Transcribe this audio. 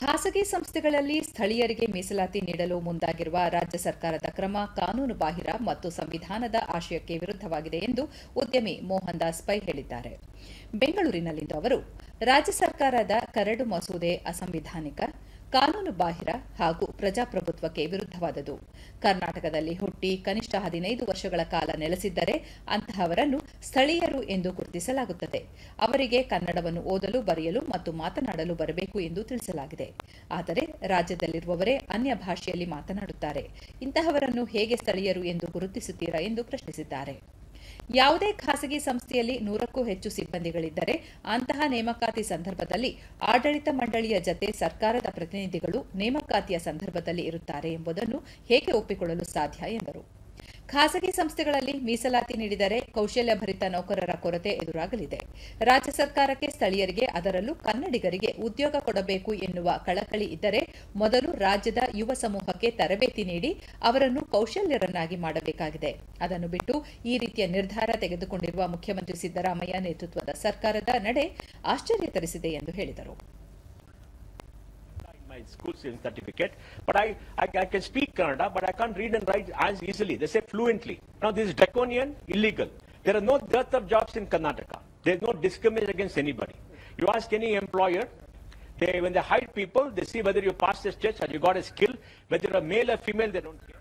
ಖಾಸಗಿ ಸಂಸ್ಥೆಗಳಲ್ಲಿ ಸ್ಥಳೀಯರಿಗೆ ಮೀಸಲಾತಿ ನೀಡಲು ಮುಂದಾಗಿರುವ ರಾಜ್ಯ ಸರ್ಕಾರದ ಕ್ರಮ ಕಾನೂನು ಬಾಹಿರ ಮತ್ತು ಸಂವಿಧಾನದ ಆಶಯಕ್ಕೆ ವಿರುದ್ಧವಾಗಿದೆ ಎಂದು ಉದ್ಯಮಿ ಮೋಹನ್ ದಾಸ್ ಪೈ ಹೇಳಿದ್ದಾರೆ. ಬೆಂಗಳೂರಿನಲ್ಲಿಂದು ಅವರು ರಾಜ್ಯ ಸರ್ಕಾರದ ಕರಡು ಮಸೂದೆ ಅಸಂವಿಧಾನಿಕ, ಕಾನೂನು ಬಾಹಿರ ಹಾಗೂ ಪ್ರಜಾಪ್ರಭುತ್ವಕ್ಕೆ ವಿರುದ್ಧವಾದದು ಕರ್ನಾಟಕದಲ್ಲಿ ಹುಟ್ಟಿ ಕನಿಷ್ಠ ಹದಿನೈದು ವರ್ಷಗಳ ಕಾಲ ನೆಲೆಸಿದ್ದರೆ ಅಂತಹವರನ್ನು ಸ್ಥಳೀಯರು ಎಂದು ಗುರುತಿಸಲಾಗುತ್ತದೆ. ಅವರಿಗೆ ಕನ್ನಡವನ್ನು ಓದಲು, ಬರೆಯಲು ಮತ್ತು ಮಾತನಾಡಲು ಬರಬೇಕು ಎಂದು ತಿಳಿಸಲಾಗಿದೆ. ಆದರೆ ರಾಜ್ಯದಲ್ಲಿರುವವರೇ ಅನ್ಯ ಭಾಷೆಯಲ್ಲಿ ಮಾತನಾಡುತ್ತಾರೆ. ಇಂತಹವರನ್ನು ಹೇಗೆ ಸ್ಥಳೀಯರು ಎಂದು ಗುರುತಿಸುತ್ತೀರಾ ಎಂದು ಪ್ರಶ್ನಿಸಿದ್ದಾರೆ. ಯಾವುದೇ ಖಾಸಗಿ ಸಂಸ್ಥೆಯಲ್ಲಿ ನೂರಕ್ಕೂ ಹೆಚ್ಚು ಸಿಬ್ಬಂದಿಗಳಿದ್ದರೆ ಅಂತಹ ನೇಮಕಾತಿ ಸಂದರ್ಭದಲ್ಲಿ ಆಡಳಿತ ಮಂಡಳಿಯ ಜತೆ ಸರ್ಕಾರದ ಪ್ರತಿನಿಧಿಗಳು ನೇಮಕಾತಿಯ ಸಂದರ್ಭದಲ್ಲಿ ಇರುತ್ತಾರೆ ಎಂಬುದನ್ನು ಹೇಗೆ ಒಪ್ಪಿಕೊಳ್ಳಲು ಸಾಧ್ಯ ಎಂದರು. ಖಾಸಗಿ ಸಂಸ್ಥೆಗಳಲ್ಲಿ ಮೀಸಲಾತಿ ನೀಡಿದರೆ ಕೌಶಲ್ಯಭರಿತ ನೌಕರರ ಕೊರತೆ ಎದುರಾಗಲಿದೆ. ರಾಜ್ಯ ಸರ್ಕಾರಕ್ಕೆ ಸ್ಥಳೀಯರಿಗೆ, ಅದರಲ್ಲೂ ಕನ್ನಡಿಗರಿಗೆ ಉದ್ಯೋಗ ಕೊಡಬೇಕು ಎನ್ನುವ ಕಳಕಳಿ ಇದ್ದರೆ ಮೊದಲು ರಾಜ್ಯದ ಯುವ ಸಮೂಹಕ್ಕೆ ತರಬೇತಿ ನೀಡಿ ಅವರನ್ನು ಕೌಶಲ್ಯರನ್ನಾಗಿ ಮಾಡಬೇಕಾಗಿದೆ. ಅದನ್ನು ಬಿಟ್ಟು ಈ ರೀತಿಯ ನಿರ್ಧಾರ ತೆಗೆದುಕೊಂಡಿರುವ ಮುಖ್ಯಮಂತ್ರಿ ಸಿದ್ದರಾಮಯ್ಯ ನೇತೃತ್ವದ ಸರ್ಕಾರದ ನಡೆ ಆಶ್ಚರ್ಯ ತರಿಸಿದೆ ಎಂದು ಹೇಳಿದರು. My school certificate, but I, I, I can speak Kannada, but I can't read and write as easily. They say fluently. Now this is draconian, illegal. There are no dearth of jobs in Karnataka. There is no discrimination against anybody. You ask any employer, they, when they hire people, they see whether you passed this test or you got a skill, whether you're a male or female, they don't care.